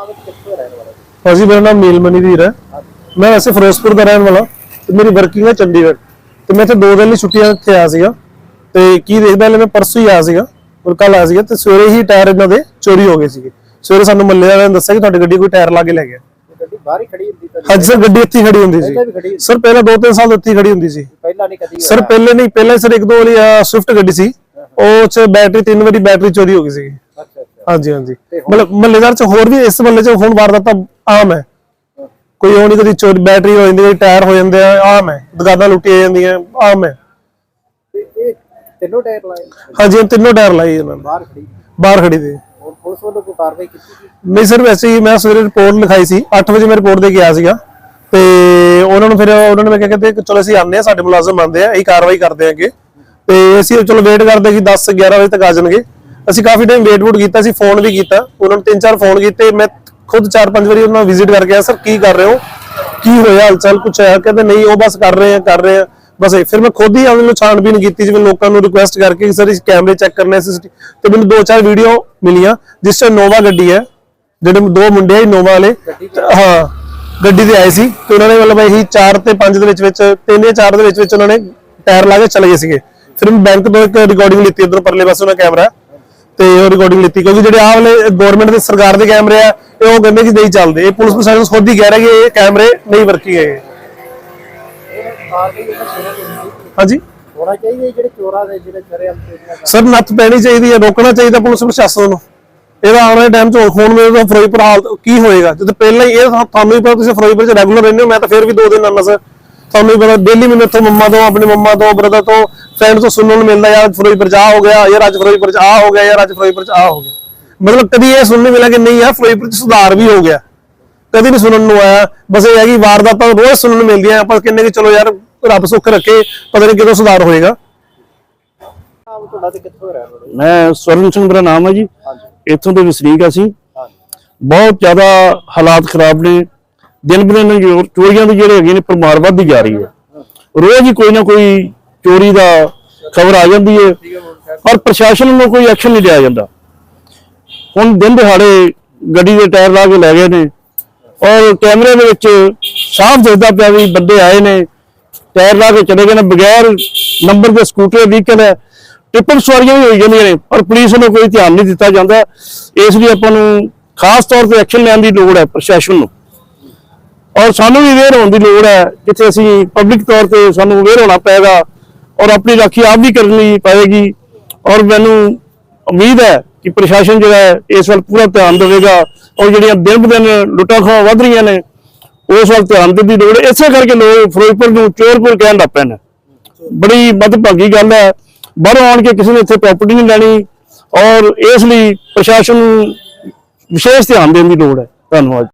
ਨਾਮ ਹੈ ਕਿੱਥੋਂ ਰਹਿਣ ਵਾਲਾ ਜੀ? ਭਾਜੀ ਮੇਰਾ ਨਾਮ ਨੀਲਮਨੀ ਵੀਰ ਹੈ। ਮੈਂ ਵੈਸੇ ਫਿਰੋਜ਼ਪੁਰ ਦਾ ਰਹਿਣ ਵਾਲਾ। ਤੇ ਮੇਰੀ ਵਰਕਿੰਗ ਹੈ ਚੰਡੀਗੜ੍ਹ। ਤੇ ਮੈਂ ਇੱਥੇ ਦੋ ਦਿਨ ਲਈ ਛੁੱਟੀਆਂ ਇੱਥੇ ਆਇਆ ਸੀਗਾ। ਤੇ ਕੀ ਦੇਖਦਾ ਹਲੇ ਮੈਂ ਪਰਸੋਂ ਹੀ ਆਇਆ ਸੀਗਾ। ਔਰ ਕੱਲ ਆਇਆ ਸੀਗਾ। ਤੇ ਸਵੇਰੇ ਹੀ ਟਾਇਰ ਇਹਨਾਂ ਦੇ ਚੋਰੀ ਹੋ ਗਏ ਸੀਗੇ। ਸਵੇਰੇ ਸਾਨੂੰ ਮੱਲੇ ਵਾਲਿਆਂ ਨੇ ਦੱਸਿਆ ਕਿ ਤੁਹਾਡੀ ਗੱਡੀ ਕੋਈ ਟਾਇਰ ਲਾ ਕੇ ਲੈ ਗਿਆ। ਗੱਡੀ ਬਾਹਰ ਹੀ ਖੜੀ ਹੁੰਦੀ ਤਾਂ ਹਾਂਜੀ ਸਰ ਗੱਡੀ ਇੱਥੇ ਖੜੀ ਹੁੰਦੀ ਸੀ। ਸਰ ਪਹਿਲਾਂ 2-3 ਸਾਲ ਇੱਥੇ ਖੜੀ ਹੁੰਦੀ ਸੀ। ਪਹਿਲਾਂ ਨਹੀਂ ਕਦੀ ਸਰ ਪਹਿਲੇ ਨਹੀਂ ਪਹਿਲਾਂ ਸਰ ਇੱਕ ਦੋ ਵਾਲੀ ਸਵਿਫਟ ਗੱਡੀ ਸੀ। ਉਹ ਚ ਬੈਟਰੀ ਤਿੰਨ ਵਾਰੀ ਬੈਟਰੀ ਚੋਰੀ ਹੋ ਗਈ ਸੀ ਹਾਂਜੀ ਹਾਂਜੀ। ਮਤਲਬ ਮਹੱਲੇਦਾਰ ਚ ਹੋਰ ਵੀ ਇਸ ਮਹੱਲੇ ਚ ਹੁਣ ਵਾਰਦਾਤਾਂ ਆਮ ਹੈ। ਕੋਈ ਉਹ ਨਹੀਂ ਕਦੀ ਚੋਰੀ ਬੈਟਰੀ ਹੋ ਜਾਂਦੀ ਹੈ ਟਾਇਰ ਹੋ ਜਾਂਦੇ ਆ ਆਮ ਹੈ। ਦੁਕਾਨਾਂ ਲੁੱਟੀਆਂ ਜਾਂਦੀਆਂ ਆਮ ਹੈ। ਤੇ ਇਹ ਤਿੰਨੋਂ ਟਾਇਰ ਲਾਏ ਹਾਂਜੀ ਤਿੰਨੋਂ ਟਾਇਰ ਲਾਈ ਇਹਨਾਂ ਨੇ। ਬਾਹਰ ਖੜੀ। ਬਾਹਰ ਖੜੀ ਦੇ। ਪੁਲਿਸ ਵੱਲੋਂ ਕੋਈ ਕਾਰਵਾਈ ਕੀਤੀ ਨਹੀਂ ਸਰ ਵੈਸੇ ਹੀ ਮੈਂ ਸਵੇਰੇ ਰਿਪੋਰਟ ਲਿਖਾਈ ਸੀ। 8 ਵਜੇ ਮੈਂ ਰਿਪੋਰਟ ਦੇ ਆਇਆ ਸੀਗਾ। ਤੇ ਉਹਨਾਂ ਨੂੰ ਫਿਰ ਉਹਨਾਂ ਨੇ ਮੈਂ ਕਿਹਾ ਕਿ ਚਲੋ ਅਸੀਂ ਆਉਂਦੇ ਆ ਸਾਡੇ ਮੁਲਾਜ਼ਮ ਆਉਂਦੇ ਆ ਇਹ ਕਾਰਵਾਈ ਕਰਦੇ ਆਂਗੇ। ਤੇ ਅਸੀਂ ਚਲੋ ਵੇਟ ਕਰਦੇ ਕਿ 10 11 ਵਜੇ ਤੱਕ ਆ ਜਾਣਗੇ। ਅਸੀਂ ਕਾਫੀ ਟਾਈਮ ਵੇਟ ਵੂਟ ਕੀਤਾ ਸੀ ਫੋਨ ਵੀ ਕੀਤਾ। ਉਹਨਾਂ ਨੂੰ ਤਿੰਨ ਚਾਰ ਫੋਨ ਕੀਤੇ। ਮੈਂ ਖੁਦ ਚਾਰ ਪੰਜ ਵਾਰੀ ਉਹਨਾਂ ਨੂੰ ਵਿਜ਼ਿਟ ਕਰਕੇ ਆਇਆ ਸਰ ਕੀ ਕਰ ਰਹੇ ਹੋ? ਕੀ ਹੋਇਆ? ਹਾਲਚਾਲ ਕੁਛ ਹੈ? ਕਹਿੰਦੇ, ਨਹੀਂ, ਉਹ ਬਸ ਕਰ ਰਹੇ ਆ, ਕਰ ਰਹੇ ਆ। ਬਸ ਇਹ। ਫਿਰ ਮੈਂ ਖੁਦ ਹੀ ਉਹਨਾਂ ਨੂੰ ਛਾਣਬੀਨ ਕੀਤੀ, ਜਿਵੇਂ ਲੋਕਾਂ ਨੂੰ ਰਿਕੁਐਸਟ ਕਰਕੇ ਕਿ ਸਰ ਇਸ ਕੈਮਰੇ ਚੈੱਕ ਕਰਨੇ ਸੀ ਤੇ ਮੈਨੂੰ ਦੋ ਚਾਰ ਵੀਡੀਓ ਮਿਲੀਆਂ, ਜਿਸ 'ਚ ਨੋਵਾ ਗੱਡੀ ਹੈ, ਜਿਹੜੇ ਦੋ ਮੁੰਡੇ ਆ ਨੋਵਾ ਵਾਲੇ। ਹਾਂ, ਗੱਡੀ ਤੇ ਆਏ ਸੀ ਤੇ ਉਹਨਾਂ ਨੇ ਮਤਲਬ ਇਹੀ 4 ਤੇ 5 ਦੇ ਵਿੱਚ ਵਿੱਚ 3 ਜਾਂ 4 ਦੇ ਵਿੱਚ ਵਿੱਚ ਉਹਨਾਂ ਨੇ ਟਾਇਰ ਲਾ ਕੇ ਚਲੇ ਗਏ ਸੀਗੇ। ਫਿਰ ਮੈਂ ਬੈਂਕ ਤੋਂ ਇੱਕ ਰਿਕਾਰਡਿੰਗ ਲਿੱਤੀ ਉਧਰ ਪਰਲੇ ਪਾਸੇ ਉਹਨਾਂ ਕੈਮਰਾ। ਤੇ ਉਹ ਰਿਕਾਰਡਿੰਗ ਲਿੱਤੀ ਕਿਉਂਕਿ ਜਿਹੜੇ ਆਹ ਵਾਲੇ ਗਵਰਨਮੈਂਟ ਦੇ ਸਰਕਾਰ ਦੇ ਕੈਮਰੇ ਆ ਇਹ ਉਹ ਕਹਿੰਦੇ ਕਿ ਨਹੀਂ ਚੱਲਦੇ। ਇਹ ਪੁਲਿਸ ਪ੍ਰਸ਼ਾਸਨ ਖੁਦ ਹੀ ਕਹਿ ਰਿਹਾ ਕਿ ਇਹ ਕੈਮਰੇ ਨਹੀਂ ਵਰਕਿੰਗ ਹੁੰਦੀ ਹਾਂਜੀ? ਹੋਣਾ ਚਾਹੀਦਾ ਜਿਹੜੇ ਚੋਰਾਂ ਦੇ ਜਿਹੜੇ ਕਰਦੇ ਸਰ ਨੱਥ ਪੈਣੀ ਚਾਹੀਦੀ ਹੈ ਰੋਕਣਾ ਚਾਹੀਦਾ ਪੁਲਿਸ ਪ੍ਰਸ਼ਾਸਨ ਨੂੰ। ਇਹਦਾ ਆਉਣ ਵਾਲੇ ਟਾਈਮ 'ਚ ਹੁਣ ਮੇਰੇ ਤਾਂ ਫਿਰੋਜ਼ਪੁਰ ਹਾਲਤ ਕੀ ਹੋਏਗਾ? ਜਦੋਂ ਪਹਿਲਾਂ ਹੀ ਇਹ ਤੁਹਾਨੂੰ ਵੀ ਪਤਾ ਤੁਸੀਂ ਫਿਰੋਜ਼ਪੁਰ 'ਚ ਰੈਗੂਲਰ ਰਹਿੰਦੇ ਹੋ ਮੈਂ ਤਾਂ ਫਿਰ ਵੀ ਦੋ ਦਿਨ ਆਉਂਦਾ ਸਰ। ਤੁਹਾਨੂੰ ਵੀ ਪਤਾ ਡੇਲੀ ਮੈਨੂੰ ਇੱਥੋਂ ਮੰਮਾ ਤੋਂ ਆਪਣੇ ਮੰਮਾ ਤੋਂ ਬ੍ਰਦਰ ਤੋਂ ਫਰੈਂਡ ਤੋਂ ਸੁਣਨ ਨੂੰ ਮਿਲਦਾ ਯਾਰ ਫਿਰੋਜ਼ਪੁਰ 'ਚ ਹੋ ਗਿਆ ਯਾਰ ਅੱਜ ਫਿਰੋਜ਼ਪੁਰ 'ਚ ਹੋ ਗਿਆ ਯਾਰ ਅੱਜ ਫਿਰੋਜ਼ਪੁਰ 'ਚ ਹੋ ਗਿਆ। ਮਤਲਬ ਕਦੀ ਇਹ ਸੁਣਨ ਨੂੰ ਮਿਲਿਆ ਕਿ ਨਹੀਂ ਯਾਰ ਫਿਰੋਜ਼ਪੁਰ 'ਚ ਸੁਧਾਰ ਵੀ ਹੋ ਗਿਆ। ਕਦੀ ਨਹੀਂ ਸੁਣਨ ਨੂੰ ਆਇਆ। ਬਸ ਇਹ ਹੈ ਕਿ ਵਾਰਦਾਤਾਂ ਰੋਜ਼ ਸੁਣਨ ਨੂੰ ਮਿਲਦੀਆਂ ਆਪਾਂ ਕਹਿੰਦੇ ਕਿ ਚਲੋ ਯਾਰ ਰੱਬ ਸੁੱਖ ਰੱਖੇ ਪਤਾ ਨਹੀਂ ਕਦੋਂ ਸੁਧਾਰ ਹੋਏਗਾ। ਮੈਂ ਸਵਰਨ ਸਿੰਘ ਮੇਰਾ ਨਾਮ ਹੈ ਜੀ। ਇੱਥੋਂ ਦੇ ਵਸਨੀਕ ਅਸੀਂ। ਬਹੁਤ ਜ਼ਿਆਦਾ ਹਾਲਾਤ ਖਰਾਬ ਨੇ। ਦਿਨ ਬਦਿਨ ਚੋਰੀਆਂ ਦੀ ਜਿਹੜੇ ਹੈਗੇ ਨੇ ਪਰਮਾਰ ਵੱਧਦੀ ਜਾ ਰਹੀ ਹੈ। ਰੋਜ਼ ਹੀ ਕੋਈ ਨਾ ਕੋਈ ਚੋਰੀ ਦਾ ਖਬਰ ਆ ਜਾਂਦੀ ਹੈ ਪਰ ਪ੍ਰਸ਼ਾਸਨ ਵੱਲੋਂ ਕੋਈ ਐਕਸ਼ਨ ਨਹੀਂ ਲਿਆ ਜਾਂਦਾ। ਹੁਣ ਦਿਨ ਦਿਹਾੜੇ ਗੱਡੀ ਦੇ ਟਾਇਰ ਲਾ ਕੇ ਲੈ ਗਏ ਨੇ, ਔਰ ਕੈਮਰੇ ਦੇ ਵਿੱਚ ਸਾਫ਼ ਦਿਖਦਾ ਪਿਆ ਵੀ ਬੰਦੇ ਆਏ ਨੇ, ਟਾਇਰ ਲਾ ਕੇ ਚਲੇ ਗਏ ਨੇ, ਬਗੈਰ ਨੰਬਰ ਦੇ ਸਕੂਟਰ, ਵਹੀਕਲ ਹੈ ਟ੍ਰਿਪਲ ਸਵਾਰੀਆਂ ਵੀ ਹੋਈ ਜਾਂਦੀਆਂ ਨੇ ਪਰ ਪੁਲਿਸ ਨੂੰ ਕੋਈ ਧਿਆਨ ਨਹੀਂ ਦਿੱਤਾ ਜਾਂਦਾ। ਇਸ ਲਈ ਆਪਾਂ ਨੂੰ ਖਾਸ ਤੌਰ ਤੇ ਐਕਸ਼ਨ ਲੈਣ ਦੀ ਲੋੜ ਹੈ ਪ੍ਰਸ਼ਾਸਨ ਨੂੰ। ਔਰ ਸਾਨੂੰ ਵੀ ਅਵੇਅਰ ਹੋਣ ਦੀ ਲੋੜ ਹੈ, ਜਿੱਥੇ ਅਸੀਂ ਪਬਲਿਕ ਤੌਰ ਤੇ ਸਾਨੂੰ ਅਵੇਅਰ ਹੋਣਾ ਪਏਗਾ ਔਰ ਆਪਣੀ ਰਾਖੀ ਆਪ ਵੀ ਕਰਨੀ ਪਵੇਗੀ ਔਰ ਮੈਨੂੰ ਉਮੀਦ ਹੈ ਕਿ ਪ੍ਰਸ਼ਾਸਨ ਜਿਹੜਾ ਹੈ ਇਸ ਵੱਲ ਪੂਰਾ ਧਿਆਨ ਦੇਵੇਗਾ ਔਰ ਜਿਹੜੀਆਂ ਦਿਨ ਬ ਦਿਨ ਲੁੱਟਾਂ ਖੋਹਾਂ ਵੱਧ ਰਹੀਆਂ ਨੇ, ਉਸ ਵੱਲ ਧਿਆਨ ਦੇਣ ਦੀ ਲੋੜ ਇਸੇ ਕਰਕੇ ਲੋਕ ਫਿਰੋਜ਼ਪੁਰ ਨੂੰ ਚੋਰਪੁਰ ਕਹਿਣ ਲੱਗ ਪਏ ਨੇ। ਬੜੀ ਮੱਧਭਾਗੀ ਗੱਲ ਹੈ। ਬਾਹਰੋਂ ਆਣ ਕੇ ਕਿਸੇ ਨੇ ਇੱਥੇ ਪ੍ਰਾਪਰਟੀ ਨਹੀਂ ਲੈਣੀ ਔਰ ਇਸ ਲਈ ਪ੍ਰਸ਼ਾਸਨ ਨੂੰ ਵਿਸ਼ੇਸ਼ ਧਿਆਨ ਦੇਣ ਦੀ ਲੋੜ ਹੈ। ਧੰਨਵਾਦ।